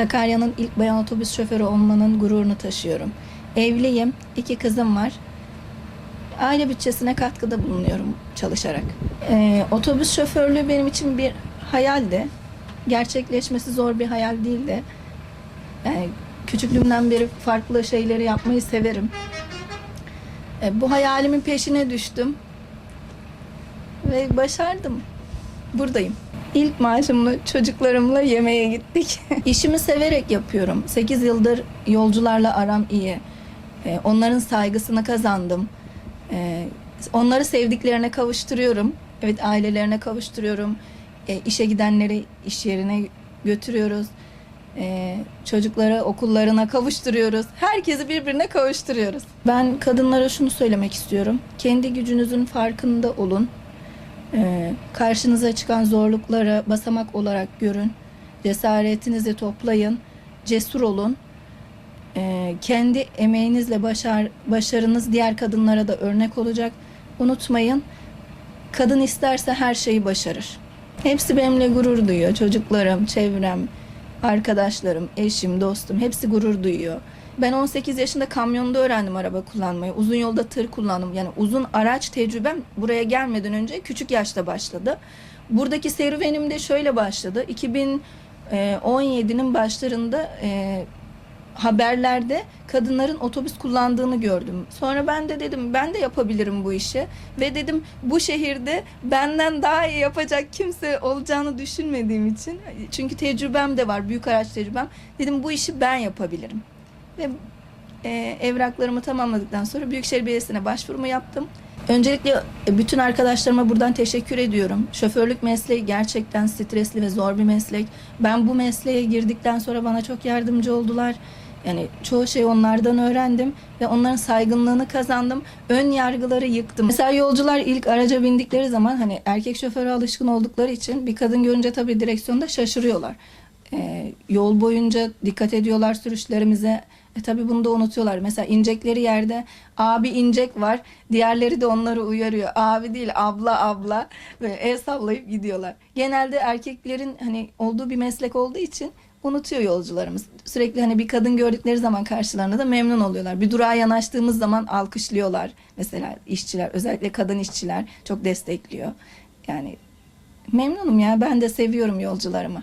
Sakarya'nın ilk bayan otobüs şoförü olmanın gururunu taşıyorum. Evliyim, iki kızım var. Aile bütçesine katkıda bulunuyorum çalışarak. Ee, otobüs şoförlüğü benim için bir hayaldi. Gerçekleşmesi zor bir hayal değildi. Yani küçüklüğümden beri farklı şeyleri yapmayı severim. Ee, bu hayalimin peşine düştüm. Ve başardım. Buradayım. İlk maaşımla çocuklarımla yemeğe gittik. İşimi severek yapıyorum. 8 yıldır yolcularla aram iyi. Ee, onların saygısını kazandım. Ee, onları sevdiklerine kavuşturuyorum. Evet ailelerine kavuşturuyorum. Ee, işe gidenleri iş yerine götürüyoruz. Ee, çocukları okullarına kavuşturuyoruz. Herkesi birbirine kavuşturuyoruz. Ben kadınlara şunu söylemek istiyorum. Kendi gücünüzün farkında olun. Ee, karşınıza çıkan zorlukları basamak olarak görün. Cesaretinizi toplayın. Cesur olun. Ee, kendi emeğinizle başar, başarınız diğer kadınlara da örnek olacak. Unutmayın. Kadın isterse her şeyi başarır. Hepsi benimle gurur duyuyor. Çocuklarım, çevrem, arkadaşlarım, eşim, dostum hepsi gurur duyuyor. Ben 18 yaşında kamyonda öğrendim araba kullanmayı. Uzun yolda tır kullandım. Yani uzun araç tecrübem buraya gelmeden önce küçük yaşta başladı. Buradaki serüvenim de şöyle başladı. 2017'nin başlarında e, haberlerde kadınların otobüs kullandığını gördüm. Sonra ben de dedim ben de yapabilirim bu işi ve dedim bu şehirde benden daha iyi yapacak kimse olacağını düşünmediğim için çünkü tecrübem de var büyük araç tecrübem dedim bu işi ben yapabilirim ve e, evraklarımı tamamladıktan sonra Büyükşehir Belediyesi'ne başvurumu yaptım. Öncelikle e, bütün arkadaşlarıma buradan teşekkür ediyorum. Şoförlük mesleği gerçekten stresli ve zor bir meslek. Ben bu mesleğe girdikten sonra bana çok yardımcı oldular. Yani çoğu şey onlardan öğrendim ve onların saygınlığını kazandım. Ön yargıları yıktım. Mesela yolcular ilk araca bindikleri zaman hani erkek şoföre alışkın oldukları için bir kadın görünce tabii direksiyonda şaşırıyorlar. Ee, yol boyunca dikkat ediyorlar sürüşlerimize. E tabii bunu da unutuyorlar. Mesela inecekleri yerde abi inecek var. Diğerleri de onları uyarıyor. Abi değil abla abla ve el sallayıp gidiyorlar. Genelde erkeklerin hani olduğu bir meslek olduğu için unutuyor yolcularımız. Sürekli hani bir kadın gördükleri zaman karşılarına da memnun oluyorlar. Bir durağa yanaştığımız zaman alkışlıyorlar. Mesela işçiler, özellikle kadın işçiler çok destekliyor. Yani memnunum ya ben de seviyorum yolcularımı.